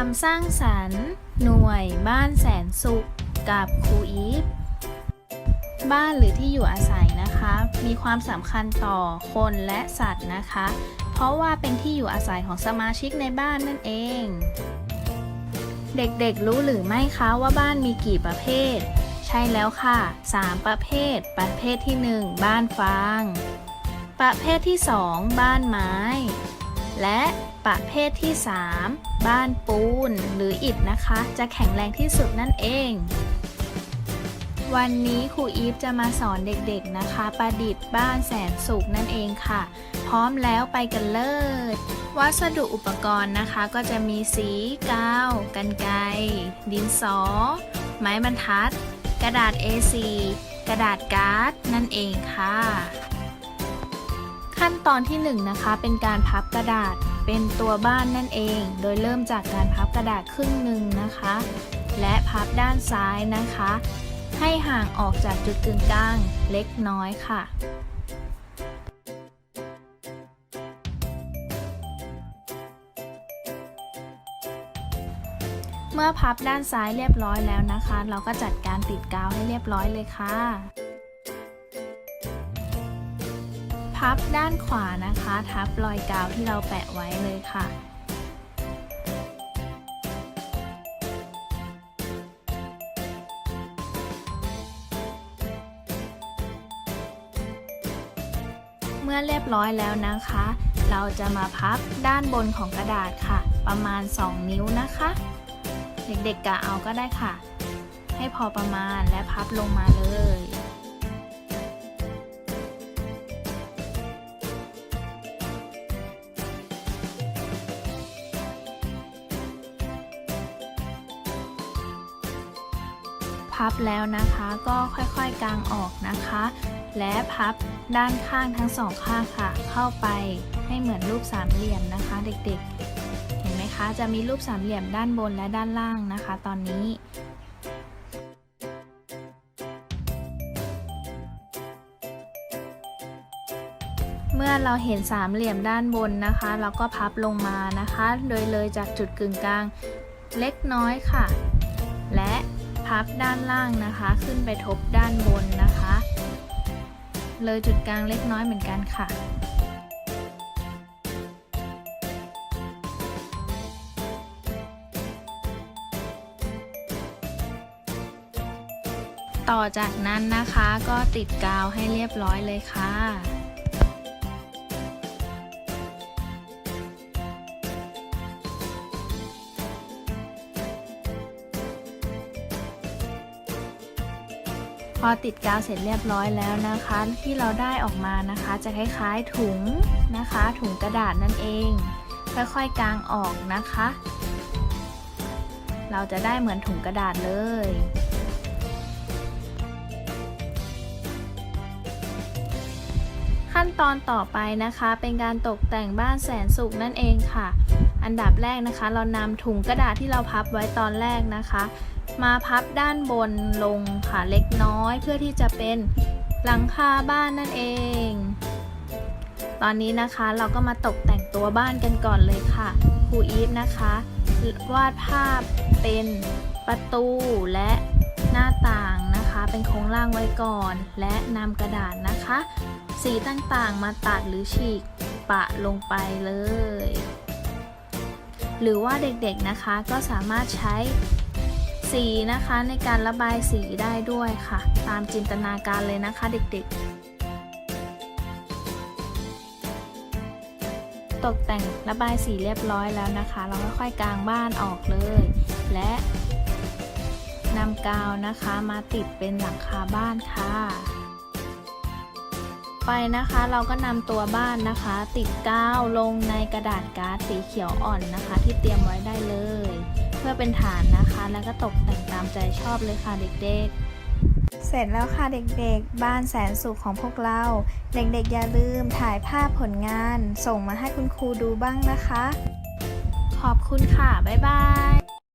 ความสร้างสรรค์ หน่วยบ้านแสนสุข กับครูอีฟบ้านหรือที่อยู่อาศัยนะคะ มีความสำคัญต่อคนและสัตว์นะคะ เพราะว่าเป็นที่อยู่อาศัยของสมาชิกในบ้านนั่นเอง เด็กๆรู้หรือไม่คะว่าบ้านมีกี่ประเภท ใช่แล้วค่ะ 3 ประเภท ประเภทที่ 1 บ้านฟาง ประเภทที่ 2 บ้านไม้ และประเภทที่ 3 บ้านปูนหรืออิฐนะคะ จะแข็งแรงที่สุดนั่นเอง วันนี้ครูอีฟจะมาสอนเด็กๆนะคะ ประดิษฐ์บ้านแสนสุขนั่นเองค่ะ พร้อมแล้วไปกันเลย วัสดุอุปกรณ์นะคะก็จะมีสีกาวกันไกรดินสอ ไม้บรรทัด กระดาษ A4 กระดาษการ์ดนั่นเองค่ะ ขั้นตอนที่1นงนะคะ เป็นการพับกระดาษเป็นตัวบ้านนั่นเอง โดยเริ่มจากการพับกระดาษครึ่งหนึ่งนะคะ และพับด้านซ้ายนะคะ ให้ห่างออกจากจุดกึ่งกลางเล็กน้อยค่ะเมื่อพับด้านซ้ายเรียบร้อยแล้วนะคะ เราก็จัดการติดกาวให้เรียบร้อยเลยค่ะ พับด้านขวานะคะ ทับรอยกาวที่เราแปะไว้เลยค่ะเมื่อเรียบร้อยแล้วนะคะ เราจะมาพับด้านบนของกระดาษค่ะ ประมาณ 2 นิ้วนะคะ เด็กๆกะเอาก็ได้ค่ะ ให้พอประมาณและพับลงมาเลย พับแล้วนะคะ ก็ค่อยๆกางออกนะคะ และพับด้านข้างทั้งสองข้างค่ะ เข้าไปให้เหมือนรูปสามเหลี่ยมนะคะ เด็กๆ เห็นไหมคะ จะมีรูปสามเหลี่ยมด้านบนและด้านล่างนะคะ ตอนนี้เมื่อเราเห็นสามเหลี่ยมด้านบนนะคะ เราก็พับลงมานะคะ โดยเลยจากจุดกึ่งกลางเล็กน้อยค่ะ และ พับด้านล่างนะคะ ขึ้นไปทบด้านบนนะคะ เลยจุดกลางเล็กน้อยเหมือนกันค่ะ ต่อจากนั้นนะคะก็ติดกาวให้เรียบร้อยเลยค่ะ พอติดกาวเสร็จเรียบร้อยแล้วนะคะ ที่เราได้ออกมานะคะ จะคล้ายๆถุงนะคะ ถุงกระดาษนั่นเอง ค่อยๆกางออกนะคะ เราจะได้เหมือนถุงกระดาษเลยขั้นตอนต่อไปนะคะเป็นการตกแต่งบ้านแสนสุขนั่นเองค่ะ อันดับแรกนะคะ เรานำถุงกระดาษที่เราพับไว้ตอนแรกนะคะ มาพับด้านบนลงค่ะเล็กน้อย เพื่อที่จะเป็นหลังคาบ้านนั่นเอง ตอนนี้นะคะเราก็มาตกแต่งตัวบ้านกันก่อนเลยค่ะครูอีฟนะคะ วาดภาพเป็นประตูและหน้าต่างนะคะ เป็นโครงล่างไว้ก่อน และนำกระดาษนะคะ สีต่างๆมาตัดหรือฉีกปะลงไปเลย หรือว่าเด็กๆนะคะก็สามารถใช้ สีนะคะในการระบายสีได้ด้วยค่ะ ตามจินตนาการเลยนะคะเด็กๆ ตกแต่งระบายสีเรียบร้อยแล้วนะคะ เราค่อยๆกางบ้านออกเลย และนำกาวนะคะมาติดเป็นหลังคาบ้านค่ะ ไปนะคะเราก็นำตัวบ้านนะคะ ติดกาวลงในกระดาษการ์ดสีเขียวอ่อนนะคะ ที่เตรียมไว้ได้เลย เพื่อเป็นฐานนะคะ แล้วก็ตกแต่งตามใจชอบเลยค่ะเด็กๆ เสร็จแล้วค่ะเด็กๆ บ้านแสนสุขของพวกเรา เด็กๆอย่าลืมถ่ายภาพผลงาน ส่งมาให้คุณครูดูบ้างนะคะ ขอบคุณค่ะ บ๊ายบาย